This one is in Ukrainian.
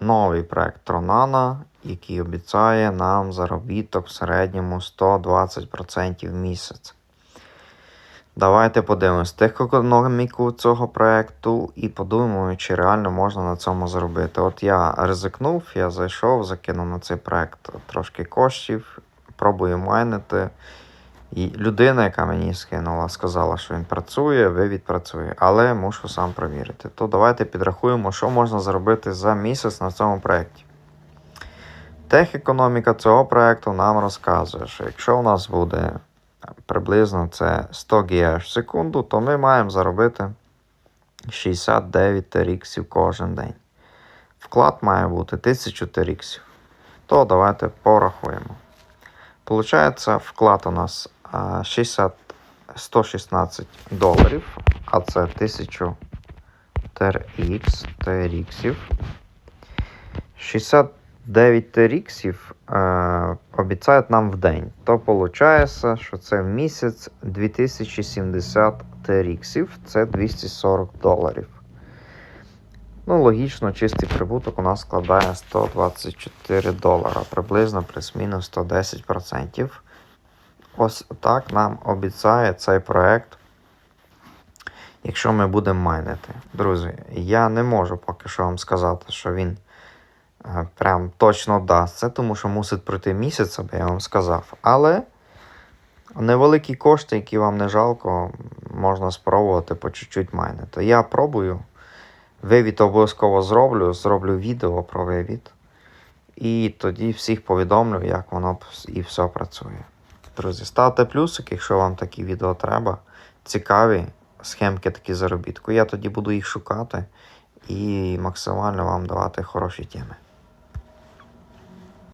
новий проект Тронана, який обіцяє нам заробіток в середньому 120% в місяць. Давайте подивимось техекономіку цього проекту і подумаємо, чи реально можна на цьому заробити. От я ризикнув, я зайшов, закинув на цей проект трошки коштів, пробую майнити. І людина, яка мені скинула, сказала, що він працює, вивід працює, але мушу сам провірити. То давайте підрахуємо, що можна заробити за місяць на цьому проєкті. Техекономіка цього проєкту нам розказує, що якщо у нас буде приблизно це 100 ГH в секунду, то ми маємо заробити 69 TRX кожен день. Вклад має бути 1000 TRX. То давайте порахуємо. Получається, вклад у нас 60, 116 доларів, а це 1000 TRX, TRX. 69 TRX е, обіцяють нам в день. То виходить, що це в місяць 2070 TRX, це 240 доларів. Ну, логічно, чистий прибуток у нас складає 124 долара, приблизно плюс-мінус 110%. Ось так нам обіцяє цей проект, якщо ми будемо майнити. Друзі, я не можу поки що вам сказати, що він е, прям точно дасть це, тому що мусить пройти місяць, аби я вам сказав. Але невеликі кошти, які вам не жалко, можна спробувати по чуть-чуть майнити. Я пробую. Вивід обов'язково зроблю, зроблю відео про вивід. І тоді всіх повідомлю, як воно і все працює. Друзі, ставте плюсик, якщо вам такі відео треба. Цікаві схемки такі заробітку. Я тоді буду їх шукати і максимально вам давати хороші теми.